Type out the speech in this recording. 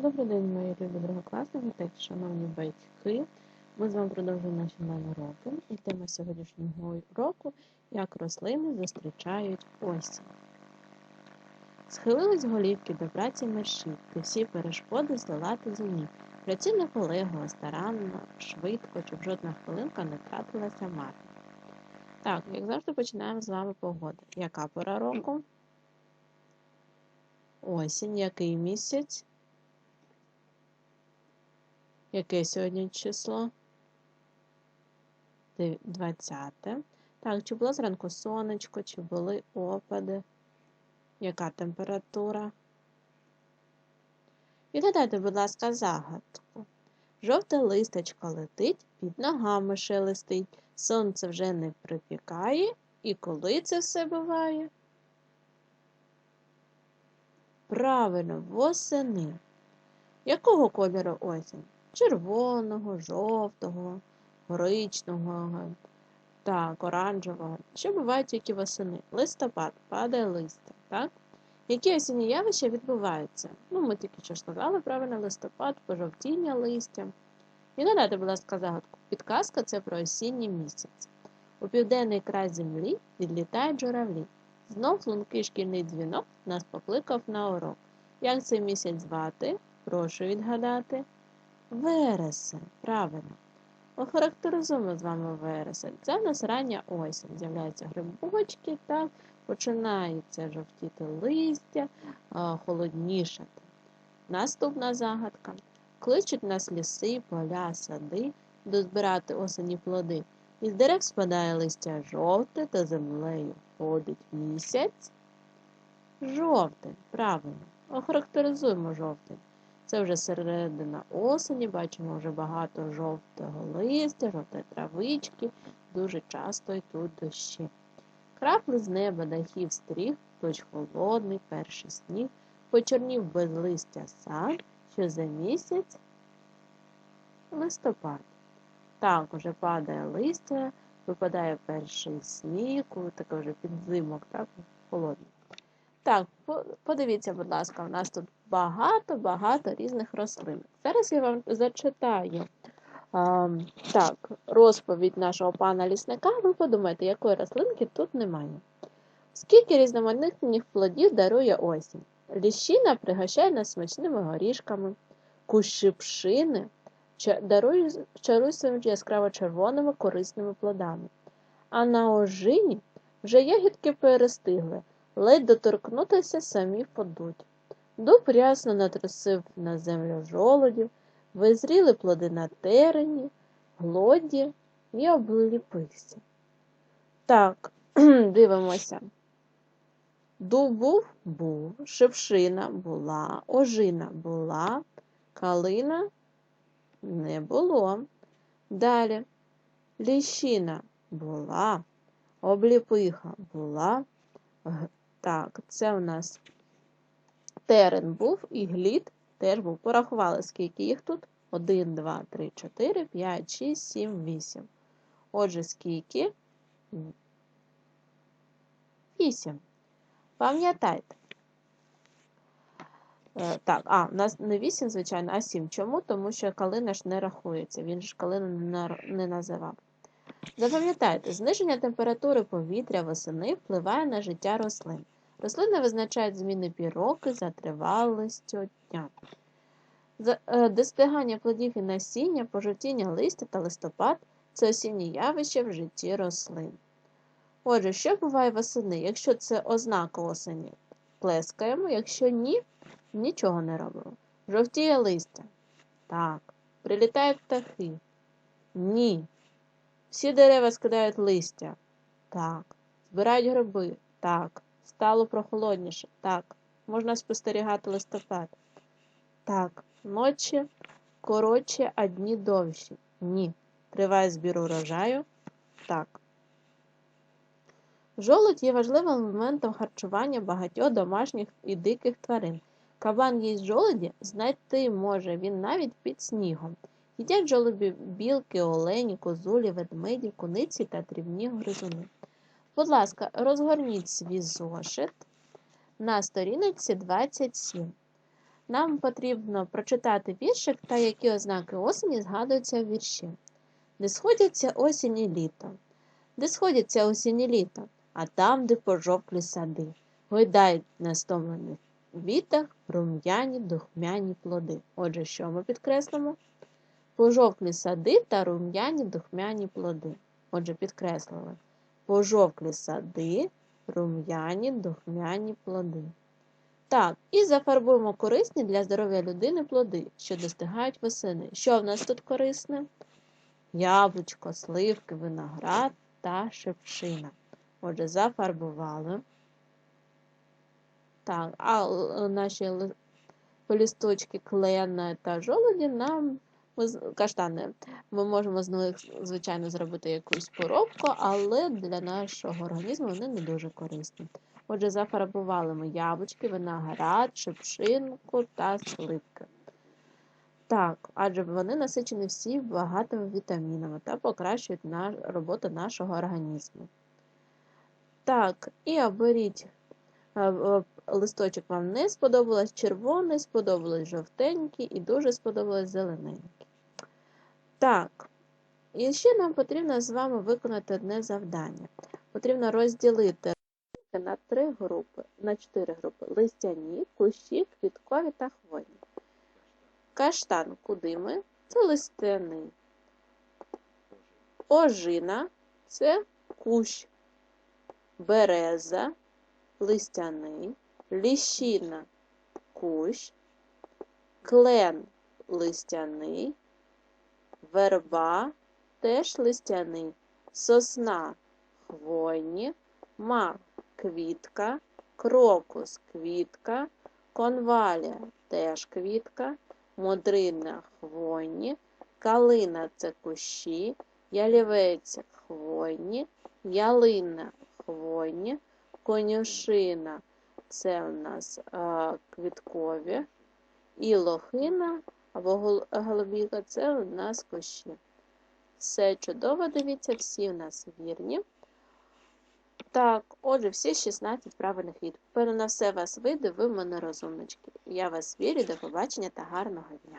Добрий день, мої любі другокласники та шановні батьки. Ми з вами продовжуємо наші нові уроки. І тема сьогоднішнього уроку як рослини зустрічають осінь. Схилились голівки до праці мерші, всі перешкоди здолати зумів. Праці наполегливо, старанно, швидко, щоб жодна хвилинка не тратилася марно. Так, як завжди, починаємо з вами погоди. Яка пора року? Осінь, який місяць? Яке сьогодні число? 20. Так, чи було зранку сонечко, чи були опади? Яка температура? Відгадайте, будь ласка, загадку. Жовте листочко летить, під ногами шелестить, сонце вже не припікає, і коли це все буває? Правильно, восени. Якого кольору осінь? Червоного, жовтого, коричного, так, оранжевого. Що бувають тільки восени? Листопад, падає листя, так? Які осінні явища відбуваються? Ну, ми тільки що сказали, правильно, листопад, пожовтіння листя. І надайте, будь ласка, загадку. Підказка це про осінній місяць. У південний край землі відлітають журавлі. Знов лункий шкільний дзвінок нас покликав на урок. Як цей місяць звати? Прошу відгадати. Вересень, правильно. Охарактеризуємо з вами вересень. Це в нас рання осінь. З'являються грибочки, так, починається жовтіти листя, холоднішати. Наступна загадка. Кличуть нас ліси, поля, сади, дозбирати осені плоди. Із дерев спадає листя жовте та землею ходить місяць. Жовтень, правильно. Охарактеризуємо жовтень. Це вже середина осені, бачимо вже багато жовтого листя, жовтої травички, дуже часто йдуть дощі. Крапли з неба дахів стріх, дощ холодний, перший сніг, почорнів без листя сад, що за місяць листопад. Так, уже падає листя, випадає перший сніг, такий вже підзимок, так, холодний. Так, подивіться, будь ласка, у нас тут багато-багато різних рослин. Зараз я вам зачитаю а, так, розповідь нашого пана лісника. Ви подумайте, якої рослинки тут немає. Скільки різноманітних плодів дарує осінь? Ліщина пригощає нас смачними горішками, кущі пшини дарують своїми яскраво червоними корисними плодами. А на ожині вже ягідки перестигли ледь доторкнутися самі подуть. Дуб рясно натрусив на землю жолодів, визріли плоди на терені, глоді і обліпився. Так, дивимося. Дуб був був, шипшина була, ожина була, калина не було. Далі ліщина була, обліпиха була, так, це у нас терен був і глід теж був. Порахували, скільки їх тут? 1, 2, 3, 4, 5, 6, 7, 8. Отже, скільки? 8. Пам'ятайте. Е, так, а, у нас не 8, звичайно, а 7. Чому? Тому що калина ж не рахується, він ж калину не називав. Запам'ятайте, зниження температури повітря восени впливає на життя рослин. Рослини визначають зміни піроки за тривалістю дня. Е, достигання плодів і насіння, пожовтіння листя та листопад це осінні явища в житті рослин. Отже, що буває восени? Якщо це ознака осені, плескаємо, якщо ні, нічого не робимо. Жовтіє листя. Так. Прилітають птахи. Ні. Всі дерева скидають листя. Так. Збирають гриби. Так. Стало прохолодніше. Так. Можна спостерігати листопад. Так. Ночі коротші, а дні довші. Ні. Триває збір урожаю. Так. Жолудь є важливим моментом харчування багатьох домашніх і диких тварин. Кабан їсть жолоді, знайти може він навіть під снігом. Їдять жолобі білки, олені, козулі, ведмеді, куниці та дрібні гризуни. Будь ласка, розгорніть свій зошит на сторіночці 27. нам потрібно прочитати віршик та які ознаки осені згадуються в вірші. Де сходяться осінь і літо, де сходяться осінь і літо, а там, де пожовклі сади, гойдають на стомлених вітах рум'яні духмяні плоди. Отже, що ми підкреслимо? Пожовклі сади та рум'яні духмяні плоди. Отже, підкреслили. Пожовклі сади, рум'яні духмяні плоди. Так, і зафарбуємо корисні для здоров'я людини плоди, що достигають восени. Що в нас тут корисне? Яблучко, сливки, виноград та шипшина. Отже, зафарбували. Так, а наші листочки клена та жолоді нам ми каштани. Ми можемо з них, звичайно, зробити якусь поробку, але для нашого організму вони не дуже корисні. Отже, зафарбували ми яблучки, виноград, шипшинку та сливки. Так, адже вони насичені всі багатими вітамінами та покращують на, роботу нашого організму. Так, і оберіть е, е, листочок вам не сподобалось червоний, сподобалось жовтенький і дуже сподобалось зелененький. Так, і ще нам потрібно з вами виконати одне завдання. Потрібно розділити на три групи, на чотири групи: листяні, кущі, квіткові та хвойні. Каштан куди ми? Це листяний. Ожина це кущ. Береза, листяний, ліщина, кущ, клен листяний, верба теж листяний, сосна хвойні, мак квітка, крокус квітка, конвалія теж квітка, модрина хвойні, калина це кущі, ялівець хвойні, ялина хвойні, конюшина це у нас а, квіткові, і лохина або гол- голубіка це у нас кущі. Все чудово, дивіться, всі у нас вірні. Так, отже, всі 16 правильних відповідей. Певно, на все вас вийде, ви в мене розумнички. Я вас вірю, до побачення та гарного дня.